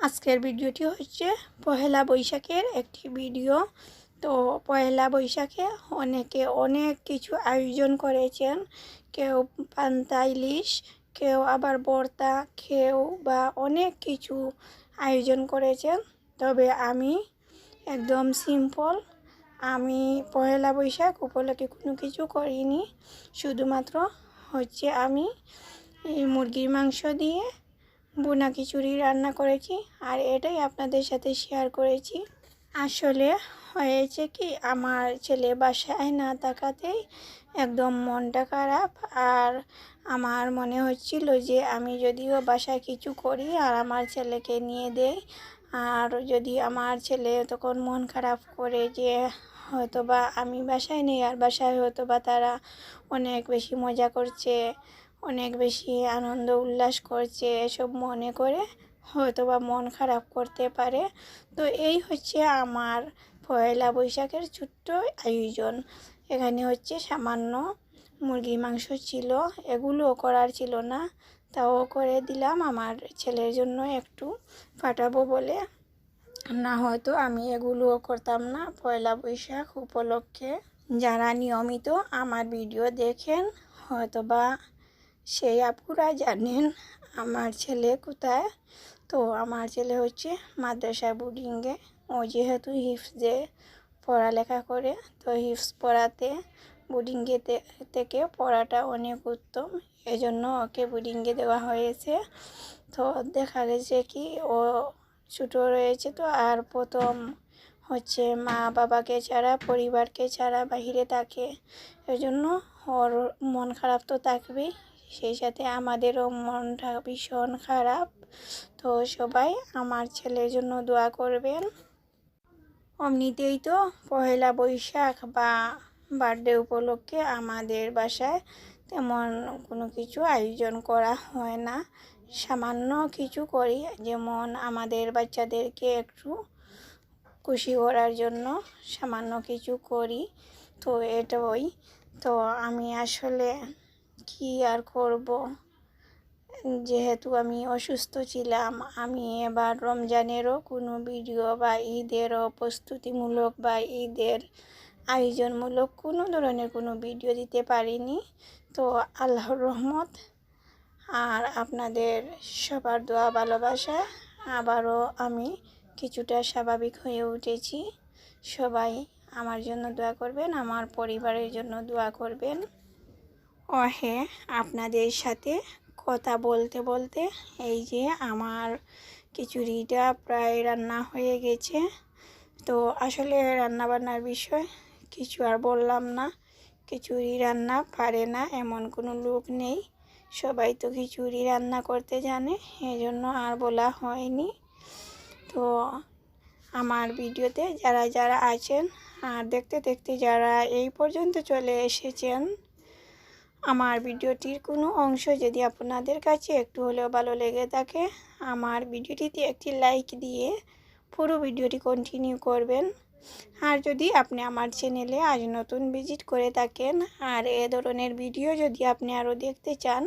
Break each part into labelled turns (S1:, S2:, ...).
S1: আজকের ভিডিওটি হচ্ছে পহেলা বৈশাখের একটি ভিডিও। তো পহেলা বৈশাখে অনেকে অনেক কিছু আয়োজন করেছেন। কেউ পান্তা ইলিশ, কেউ আবার বর্তা কেউ বা অনেক কিছু আয়োজন করেছেন। তবে আমি একদম সিম্পল, আমি পহেলা বৈশাখ উপলক্ষে কোনো কিছু করিনি। শুধুমাত্র হচ্ছে আমি মুরগির মাংস দিয়ে বোনা খিচুড়ি রান্না করেছি আর এটাই আপনাদের সাথে শেয়ার করেছি। আসলে হয়েছে কি, আমার ছেলে বাসায় না থাকাতেই একদম মনটা খারাপ আর আমার মনে হচ্ছিল যে আমি যদিও বাসায় কিছু করি আর আমার ছেলেকে নিয়ে দেই, আর যদি আমার ছেলে তখন মন খারাপ করে যে হয়তো বা আমি বাসায় নেই আর বাসায় হয়তো বা তারা অনেক বেশি মজা করছে অনেক বেশি আনন্দ, উল্লাস করছে এসব মনে করে। হয়তো বা মন খারাপ করতে পারে। তো এই হচ্ছে আমার পয়লা বৈশাখের ছোট্ট আয়োজন। এখানে হচ্ছে সামান্য মুরগির মাংস ছিল। এগুলো করার ছিল না। তাও করে দিলাম। আমার ছেলের জন্য একটু কাটাবো বলে। না হয়তো আমি এগুলোও করতাম না পয়লা বৈশাখ উপলক্ষে। যারা নিয়মিত আমার ভিডিও দেখেন হয়তো বা সেই আপুরা জানেন আমার ছেলে কোথায়? তো আমার ছেলে হচ্ছে মাদ্রাসা বোর্ডিংয়ে ও যেহেতু হিফজে পড়ালেখা করে, তো হিফস পড়াতে বোর্ডিংয়ে থেকে পড়াটা অনেক উত্তম। এজন্য ওকে বোর্ডিংয়ে দেওয়া হয়েছে। তো দেখা গেছে কি, ও ছোটো রয়েছে তো, আর প্রথম হচ্ছে মা বাবাকে ছাড়া, পরিবারকে ছাড়া বাহিরে থাকে। এজন্য ওর মন খারাপ তো থাকবেই। সেই সাথে আমাদেরও মনটা ভীষণ খারাপ। তো সবাই আমার ছেলের জন্য দোয়া করবেন। অমনিতেই তো পহেলা বৈশাখ বা বার্থডে উপলক্ষে আমাদের বাসায় তেমন কোনো কিছু আয়োজন করা হয় না। সামান্য কিছু করি, যেমন আমাদের বাচ্চাদেরকে একটু খুশি করার জন্য সামান্য কিছু করি। তো এটাই। তো আমি আসলে কি আর করব? যেহেতু আমি অসুস্থ ছিলাম, আমি এবার রমজানেরও কোনো ভিডিও বা ঈদেরও প্রস্তুতিমূলক বা ঈদের আয়োজনমূলক কোনো ধরনের কোনো ভিডিও দিতে পারিনি। তো আল্লাহর রহমত। আর আপনাদের সবার দোয়া, ভালোবাসা, আবারও আমি কিছুটা স্বাভাবিক হয়ে উঠেছি। সবাই আমার জন্য দোয়া করবেন, আমার পরিবারের জন্য দোয়া করবেন। হ্যাঁ আপনাদের সাথে কথা বলতে বলতে এই যে আমার খিচুড়িটা প্রায় রান্না হয়ে গেছে। তো আসলে রান্না বান্নার বিষয় কিছু আর বললাম না। খিচুড়ি রান্না পারে না, এমন কোনো লোক নেই। সবাই তো খিচুড়ি রান্না করতে জানে, এজন্য আর বলা হয়নি। তো আমার ভিডিওতে যারা যারা আছেন আর দেখতে দেখতে যারা এই পর্যন্ত চলে এসেছেন আমার ভিডিওটির কোনো অংশ যদি আপনাদের কাছে একটু হলেও ভালো লেগে থাকে, আমার ভিডিওটিতে একটি লাইক দিয়ে পুরো ভিডিওটি কন্টিনিউ করবেন। আর যদি আপনি আমার চ্যানেলে আজ নতুন ভিজিট করে থাকেন আর এ ধরনের ভিডিও যদি আপনি আরও দেখতে চান,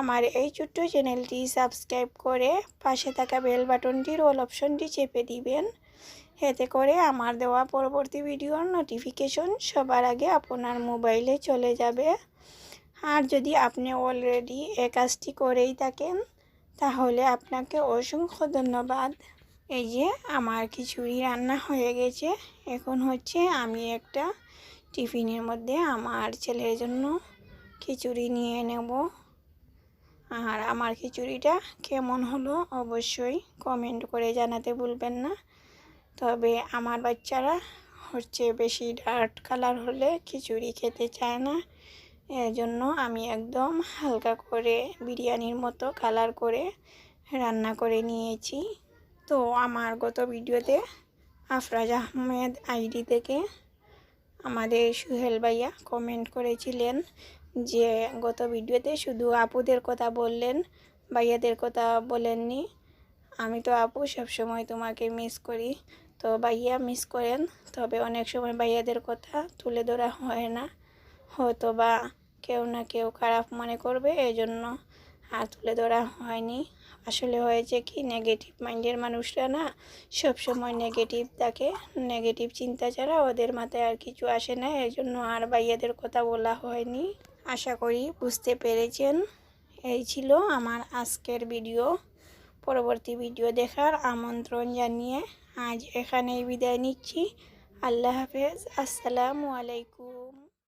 S1: আমার এই ছোট্ট চ্যানেলটি সাবস্ক্রাইব করে পাশে থাকা বেল বাটনটির অল অপশনটি চেপে দিবেন। এতে করে আমার দেওয়া পরবর্তী ভিডিওর নোটিফিকেশন সবার আগে আপনার মোবাইলে চলে যাবে। আর যদি আপনি অলরেডি এ কাজটি করেই থাকেন, তাহলে আপনাকে অসংখ্য ধন্যবাদ। এই যে আমার খিচুড়ি রান্না হয়ে গেছে। এখন হচ্ছে আমি একটা টিফিনের মধ্যে আমার ছেলের জন্য খিচুড়ি নিয়ে নেব। আর আমার খিচুড়িটা কেমন হলো অবশ্যই কমেন্ট করে জানাতে ভুলবেন না। তবে আমার বাচ্চারা হচ্ছে বেশি ডার্ক কালার হলে খিচুড়ি খেতে চায় না। এর জন্য আমি একদম হালকা করে বিরিয়ানির মতো কালার করে রান্না করে নিয়েছি। তো আমার গত ভিডিওতে আফরাজ আহমেদ আইডি থেকে আমাদের সুহেল ভাইয়া কমেন্ট করেছিলেন যে গত ভিডিওতে শুধু আপুদের কথা বললেন, ভাইয়াদের কথা বলেননি। আমি তো আপু সবসময় তোমাকে মিস করি। তো ভাইয়া মিস করেন, তবে অনেক সময় ভাইয়াদের কথা তুলে ধরা হয় না। হয়তো বা কেউ না কেউ খারাপ মনে করবে এই জন্য আর তুলে ধরা হয়নি। আসলে হয়েছে কি নেগেটিভ মাইন্ডের মানুষরা না সব সময় নেগেটিভ থাকে। নেগেটিভ চিন্তা ছাড়া ওদের মাথায় আর কিছু আসে না এই জন্য আর ভাইয়াদের কথা বলা হয়নি। আশা করি বুঝতে পেরেছেন। এই ছিল আমার আজকের ভিডিও। পরবর্তী ভিডিও দেখার আমন্ত্রণ জানিয়ে আজ এখানেই বিদায় নিচ্ছি। আল্লাহ হাফেজ। আসসালামু আলাইকুম।